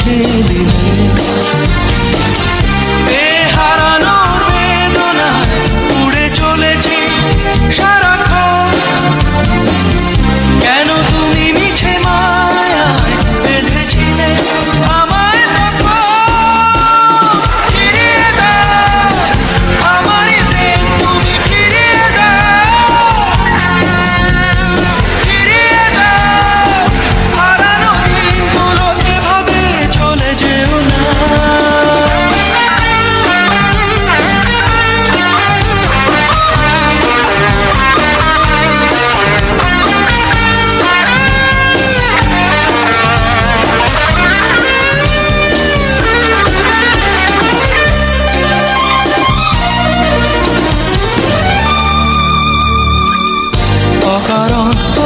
মুছে দিল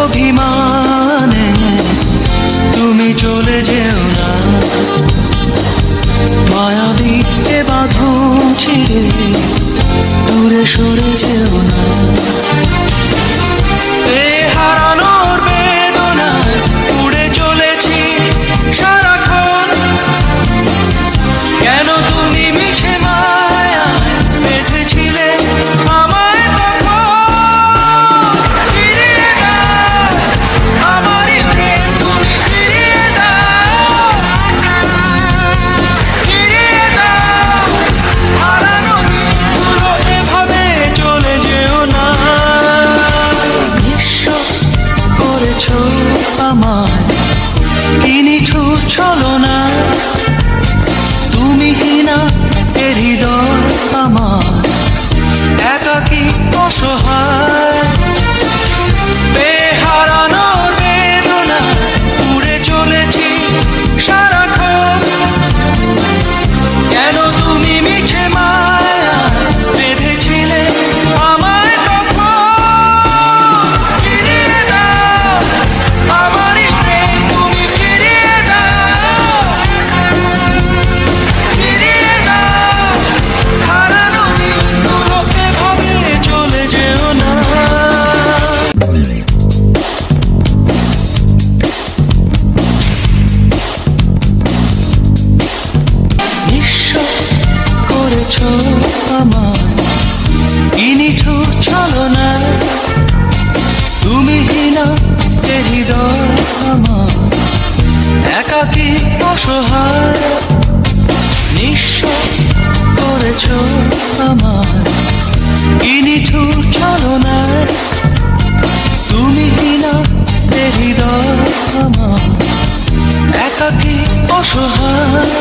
অভিমানে তুমি চলে যেও না। মায়াবী এ বাঁধন ছিঁড়ে দূরে সরে যেও না। আমার ইনি ঠুর ছলনা, তুমি হিনা হৃদয় আমার। একাকী অসহায়, নিঃস্ব করেছ আমার। ইনি ঠুর ছলনা, তুমি হিনা হৃদয় আমার। একাকী অসহায়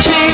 change.